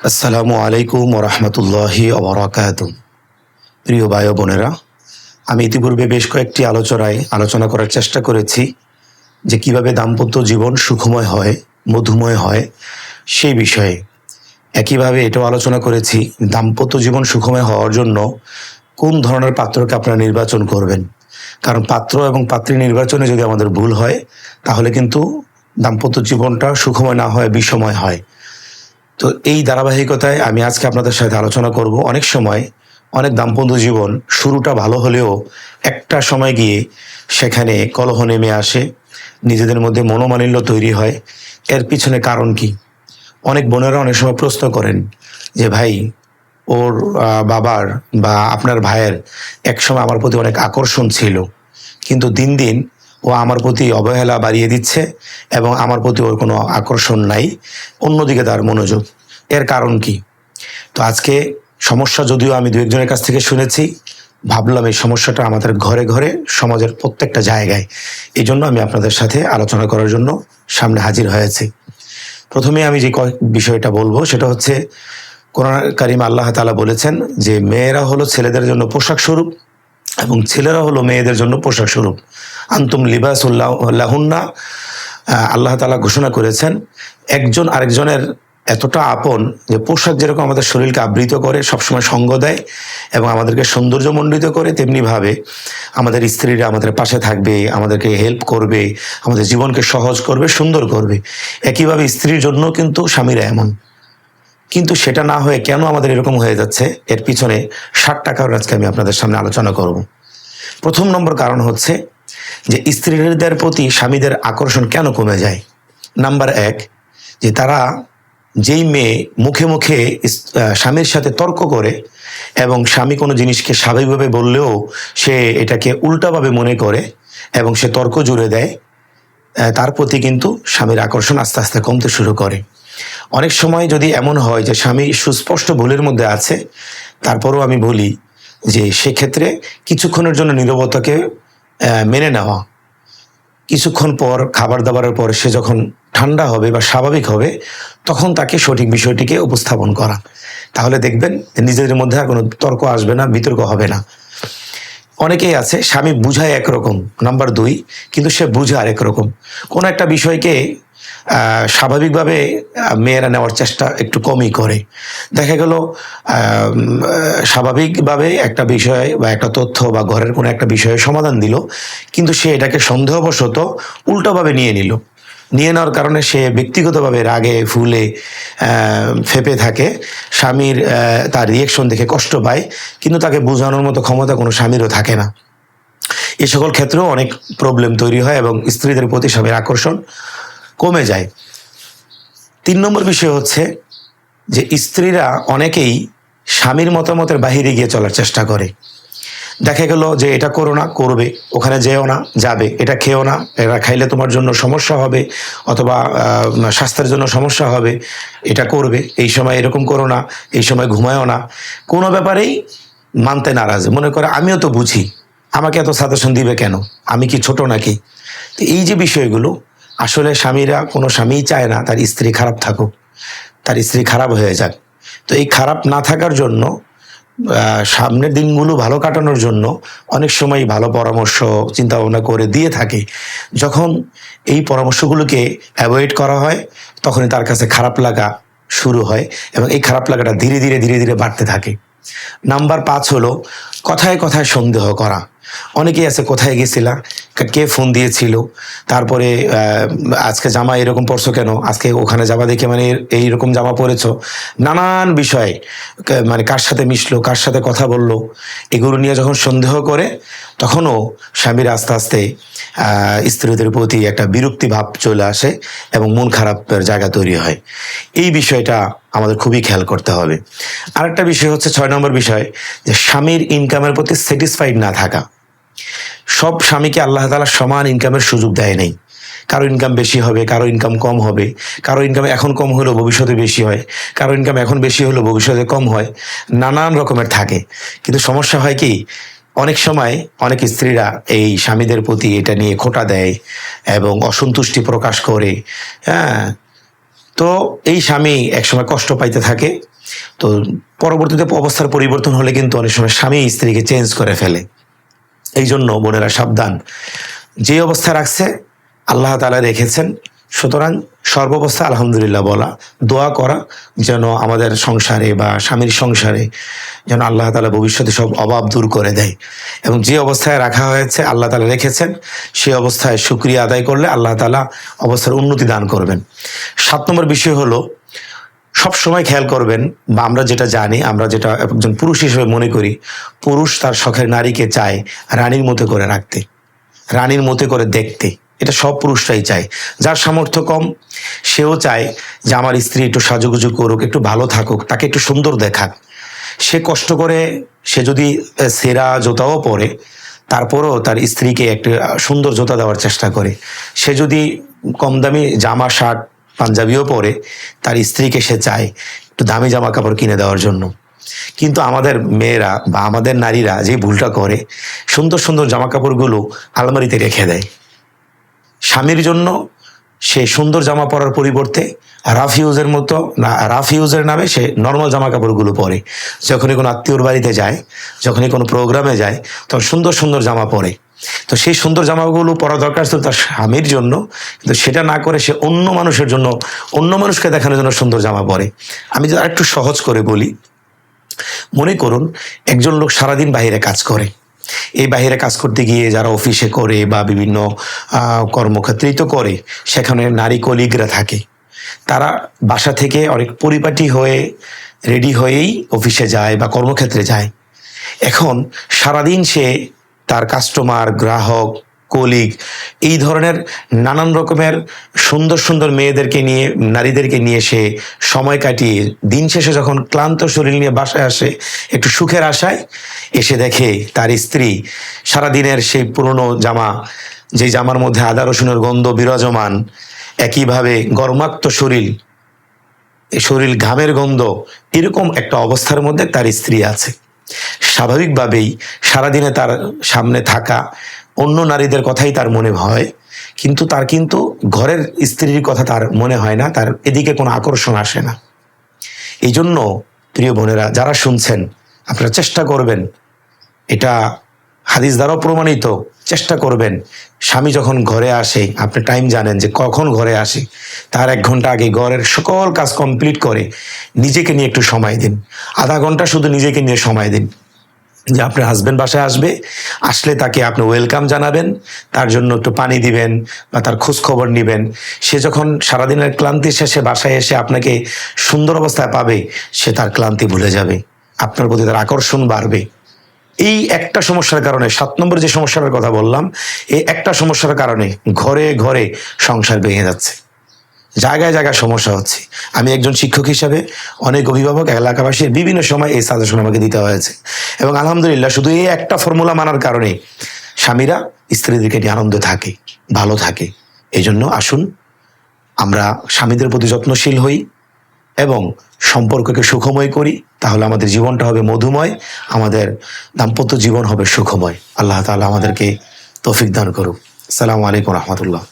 আসসালামু আলাইকুম রহমতুল্লাহি অবরাকাত প্রিয় ভাই বোনেরা, আমি ইতিপূর্বে বেশ কয়েকটি আলোচনায় আলোচনা করার চেষ্টা করেছি যে কীভাবে দাম্পত্য জীবন সুখময় হয়, মধুময় হয়, সেই বিষয়ে। একইভাবে এটাও আলোচনা করেছি, দাম্পত্য জীবন সুখময় হওয়ার জন্য কোন ধরনের পাত্রকে আপনারা নির্বাচন করবেন? কারণ পাত্র এবং পাত্রী নির্বাচনে যদি আমাদের ভুল হয়, তাহলে কিন্তু দাম্পত্য জীবনটা সুখময় না হয়, বিষময় হয়। তো এই ধারাবাহিকতায় আমি আজকে আপনাদের সাথে আলোচনা করব। অনেক সময় অনেক দাম্পত্য জীবন শুরুটা ভালো হলেও একটা সময় গিয়ে সেখানে কলহ নেমে আসে, নিজেদের মধ্যে মনোমালিন্য তৈরি হয়। এর পিছনে কারণ কি? অনেক বোনেরা অনেক সময় প্রশ্ন করেন যে, ভাই, ওর বাবার বা আপনার ভাইয়ের একসময় আমার প্রতি অনেক আকর্ষণ ছিল। কিন্তু দিন দিন ও আমার প্রতি অবহেলা বাড়িয়ে দিচ্ছে এবং আমার প্রতি ওর কোনো আকর্ষণ নাই। অন্যদিকে তার মনোযোগ। এর কারণ কি? তো আজকে সমস্যা যদিও আমি দু একজনের কাছ থেকে শুনেছি, ভাবলাম এই সমস্যাটা আমাদের ঘরে ঘরে, সমাজের প্রত্যেকটা জায়গায়। এই জন্য আমি আপনাদের সাথে আলোচনা করার জন্য সামনে হাজির হয়েছি। প্রথমে আমি যে বিষয়টা বলব, সেটা হচ্ছে, কোরআন কারিম আল্লাহ তালা বলেছেন যে, মেয়েরা হলো ছেলেদের জন্য পোশাক স্বরূপ এবং ছেলেরা হলো মেয়েদের জন্য পোশাক স্বরূপ। আন্তুম লিবাসুল্লাহুন্না আল্লাহ তালা ঘোষণা করেছেন, একজন আরেকজনের এতটা আপন যে পোশাক যেরকম আমাদের শরীরকে আবৃত করে, সবসময় সঙ্গ দেয় এবং আমাদেরকে সৌন্দর্যমণ্ডিত করে তেমনিভাবে আমাদের স্ত্রীরা আমাদের পাশে থাকবে, আমাদেরকে হেল্প করবে, আমাদের জীবনকে সহজ করবে, সুন্দর করবে। একইভাবে স্ত্রীর জন্য কিন্তু স্বামীরা এমন। কিন্তু সেটা না হয়ে কেন আমাদের এরকম হয়ে যাচ্ছে? এর পিছনে ষাটটা কারণ আজকে আমি আপনাদের সামনে আলোচনা করব। প্রথম নম্বর কারণ হচ্ছে যে স্ত্রীদের প্রতি স্বামীদের আকর্ষণ কেন কমে যায়? নাম্বার এক, যে তারা যেই মেয়ে মুখে মুখে স্বামীর সাথে তর্ক করে এবং স্বামী কোনো জিনিসকে স্বাভাবিকভাবে বললেও সে এটাকে উল্টাভাবে মনে করে এবং সে তর্ক জুড়ে দেয় তার প্রতি কিন্তু স্বামীর আকর্ষণ আস্তে আস্তে কমতে শুরু করে। অনেক সময় যদি এমন হয় যে স্বামী সুস্পষ্ট ভুলের মধ্যে আছে, তারপরও আমি বলি যে সেক্ষেত্রে কিছুক্ষণের জন্য নীরবতাকে মেনে নেওয়া। কিছুক্ষণ পর, খাবার দাবারের পর সে যখন ঠান্ডা হবে বা স্বাভাবিক হবে, তখন তাকে সঠিক বিষয়টিকে উপস্থাপন করা। তাহলে দেখবেন নিজেদের মধ্যে আর কোনো তর্ক আসবে না, বিতর্ক হবে না। অনেকেই আছে, স্বামী বুঝায় একরকম, নাম্বার দুই, কিন্তু সে বুঝে আরেক রকম। কোনো একটা বিষয়কে স্বাভাবিকভাবে মেয়েরা নেওয়ার চেষ্টা একটু কমই করে। দেখা গেল স্বাভাবিকভাবে একটা বিষয় বা একটা তথ্য বা ঘরের কোনো একটা বিষয়ে সমাধান দিল, কিন্তু সে এটাকে সন্দেহবশত উল্টোভাবে নিয়ে নিল। নিয়ে নেওয়ার কারণে সে ব্যক্তিগতভাবে রাগে, ফুলে ফেপে থাকে। স্বামীর তার রিয়েকশন দেখে কষ্ট পায়, কিন্তু তাকে বোঝানোর মতো ক্ষমতা কোনো স্বামীরও থাকে না। এ সকল ক্ষেত্রেও অনেক প্রবলেম তৈরি হয় এবং স্ত্রীদের প্রতি স্বামীর আকর্ষণ কমে যায়। তিন নম্বর বিষয় হচ্ছে যে স্ত্রীরা অনেকেই স্বামীর মতামতের বাহিরে গিয়ে চলার চেষ্টা করে। দেখা গেল যে এটা করো না, করবে। ওখানে যেও না, যাবে। এটা খেও না, এটা খাইলে তোমার জন্য সমস্যা হবে অথবা স্বাস্থ্যের জন্য সমস্যা হবে। এটা করবে। এই সময় এরকম করো না, এই সময় ঘুমায়ও না। কোনো ব্যাপারেই মানতে নারাজ। মনে করে, আমিও তো বুঝি। আমাকে এত সাজেশন দিবে কেন? আমি কি ছোট নাকি? তো এই যে বিষয়গুলো আসলে স্বামীরা কোনো স্বামীই চায় না তার স্ত্রী খারাপ থাকুক, তার স্ত্রী খারাপ হয়ে যাক। তো এই খারাপ না থাকার জন্য সামনের দিনগুলো ভালো কাটানোর জন্য অনেক সময় ভালো পরামর্শ চিন্তা ভাবনা করে দিয়ে থাকে। যখন এই পরামর্শগুলোকে অ্যাভয়েড করা হয়, তখনই তার কাছে খারাপ লাগা শুরু হয় এবং এই খারাপ লাগাটা ধীরে ধীরে ধীরে ধীরে বাড়তে থাকে। নাম্বার পাঁচ হলো, কথায় কথায় সন্দেহ করা। অনেকেই আছে, কোথায় গেছিলা? কে ফোন দিয়েছিল? তারপরে আজকে জামা এরকম পরছো কেন? আজকে ওখানে যাবা দেখে মানে এইরকম জামা পরেছো? নানান বিষয়ে মানে কার সাথে মিশলো, কার সাথে কথা বলল? এগুলো নিয়ে যখন সন্দেহ করে, তখনও স্বামীর আস্তে আস্তে স্ত্রীদের প্রতি একটা বিরক্তি ভাব চলে আসে এবং মন খারাপের জায়গা তৈরি হয়। এই বিষয়টা আমাদের খুবই খেয়াল করতে হবে। আরেকটা বিষয় হচ্ছে, ছয় নম্বর বিষয়, যে স্বামীর ইনকামের প্রতি স্যাটিসফাইড না থাকা। সব স্বামীকে আল্লাহ তালা সমান ইনকামের সুযোগ দেয় নেই। কারও ইনকাম বেশি হবে, কারও ইনকাম কম হবে, কারও ইনকাম এখন কম হলেও ভবিষ্যতে বেশি হয়, কারও ইনকাম এখন বেশি হলেও ভবিষ্যতে কম হয়, নানান রকমের থাকে। কিন্তু সমস্যা হয় কি, অনেক সময় অনেক স্ত্রীরা এই স্বামীদের প্রতি এটা নিয়ে খোটা দেয় এবং অসন্তুষ্টি প্রকাশ করে হ্যাঁ? তো এই স্বামী একসময় কষ্ট পাইতে থাকে, তো পরবর্তীতে অবস্থার পরিবর্তন হলে কিন্তু অনেক সময় স্বামী স্ত্রীকে চেঞ্জ করে ফেলে। এই জন্য বোনেরা সাবধান। যে অবস্থা রাখছে, আল্লাহ তালা রেখেছেন। সুতরাং সর্বাবস্থা আলহামদুলিল্লাহ বলা, দোয়া করা, যেন আমাদের সংসারে বা স্বামীর সংসারে যেন আল্লাহ তালা ভবিষ্যতে সব অভাব দূর করে দেয়। এবং যে অবস্থায় রাখা হয়েছে, আল্লাহ তালা রেখেছেন সেই অবস্থায় সুক্রিয়া আদায় করলে আল্লাহ তালা অবস্থার উন্নতি দান করবেন। সাত নম্বর বিষয় হলো সব সময় খেয়াল করবেন বা আমরা যেটা জানি, আমরা যেটা একজন পুরুষ হিসেবে মনে করি, পুরুষ তার শখের নারীকে চায় রানীর মতো করে রাখতে, রানীর মতো করে দেখতে। এটা সব পুরুষরাই চায়। যার সামর্থ্য কম, সেও চায় যে আমার স্ত্রী একটু সাজুগুজু করুক, একটু ভালো থাকুক, তাকে একটু সুন্দর দেখাক। সে কষ্ট করে, সে যদি সেরা জোতাও পরে, তারপরও তার স্ত্রীকে একটু সুন্দর জোতা দেওয়ার চেষ্টা করে। সে যদি কম দামি জামা, শার্ট পাঞ্জাবিও পরে, তার স্ত্রীকে সে চায় একটু দামি জামা কাপড় কিনে দেওয়ার জন্য। কিন্তু আমাদের মেয়েরা বা আমাদের নারীরা যে ভুলটা করে, সুন্দর সুন্দর জামা কাপড়গুলো আলমারিতে রেখে দেয়। স্বামীর জন্য সে সুন্দর জামা পরার পরিবর্তে রাফ ইউজের মতো না, রাফ ইউজের নামে সে নর্মাল জামা কাপড়গুলো পরে। যখনই কোনো আত্মীয়র বাড়িতে যায়, যখনই কোনো প্রোগ্রামে যায়, তখন সুন্দর সুন্দর জামা পরে। তো সেই সুন্দর জামাগুলো পরা দরকার ছিল তার স্বামীর জন্য, কিন্তু সেটা না করে সে অন্য মানুষের জন্য, অন্য মানুষকে দেখানোর জন্য সুন্দর জামা পরে। আমি যদি আরেকটু সহজ করে বলি, মনে করুন একজন লোক সারাদিন বাইরে কাজ করে। এই বাইরে কাজ করতে গিয়ে যারা অফিসে করে বা বিভিন্ন কর্মক্ষেত্রেই তো করে, সেখানে নারী কলিগরা থাকে। তারা বাসা থেকে অনেক পরিপাটি হয়ে, রেডি হয়েই অফিসে যায় বা কর্মক্ষেত্রে যায়। এখন সারাদিন সে তার কাস্টমার গ্রাহক কলিগ এই ধরনের নানান রকমের সুন্দর সুন্দর মেয়েদেরকে নিয়ে, নারীদেরকে নিয়ে সে সময় কাটিয়ে দিন শেষে যখন ক্লান্ত শরীর নিয়ে বাসায় আসে, একটু সুখের আশায় এসে দেখে তার স্ত্রী সারাদিনের সেই পুরনো জামা যে জামার মধ্যে আদা রসুনের গন্ধ বিরাজমান, একইভাবে গরমাক্ত শরীর শরীর ঘামের গন্ধ, এরকম একটা অবস্থার মধ্যে তার স্ত্রী আছে। স্বাভাবিকভাবেই সারাদিনে তার সামনে থাকা অন্য নারীদের কথাই তার মনে হয়, কিন্তু তার কিন্তু ঘরের স্ত্রীর কথা তার মনে হয় না, তার এদিকে কোনো আকর্ষণ আসে না। এই জন্য প্রিয় বোনেরা, যারা শুনছেন, আপনারা চেষ্টা করবেন এটা হাদিস দ্বারাও প্রমাণিত, চেষ্টা করবেন। স্বামী যখন ঘরে আসে, আপনি টাইম জানেন যে কখন ঘরে আসে। তার এক ঘণ্টা আগে ঘরের সকল কাজ কমপ্লিট করে, নিজেকে নিয়ে একটু সময় দিন। আধা ঘণ্টা শুধু নিজেকে নিয়ে সময় দিন। যে আপনার হাজবেন্ড বাসায় আসবে, আসলে তাকে আপনি ওয়েলকাম জানাবেন, তার জন্য একটু পানি দিবেন বা তার খোঁজ খবর নেবেন। সে যখন সারাদিনের ক্লান্তি শেষে বাসায় এসে আপনাকে সুন্দর অবস্থায় পাবে, সে তার ক্লান্তি ভুলে যাবে। আপনার প্রতি তার আকর্ষণ বাড়বে। এই একটা সমস্যার কারণে, সাত নম্বর যে সমস্যাটার কথা বললাম, এই একটা সমস্যার কারণে ঘরে ঘরে সংসার ভেঙে যাচ্ছে। জায়গায় জায়গায় সমস্যা হচ্ছে। আমি একজন শিক্ষক হিসাবে অনেক অভিভাবক, এলাকাবাসীর বিভিন্ন সময় এই সাজেশন আমাকে দিতে হয়েছে। এবং আলহামদুলিল্লাহ, শুধু এই একটা ফর্মুলা মানার কারণে স্বামীরা স্ত্রীদেরকে নিয়ে আনন্দে থাকে, ভালো থাকে। এই জন্য আসুন, আমরা স্বামীদের প্রতি যত্নশীল হই। এবং সম্পর্ককে সুখময় করি, তাহলে আমাদের জীবনটা হবে মধুময়, আমাদের দাম্পত্য জীবন হবে সুখময়। আল্লাহ তালা আমাদেরকে তৌফিক দান করুক। সালামু আলাইকুম রহমতুল্লাহ।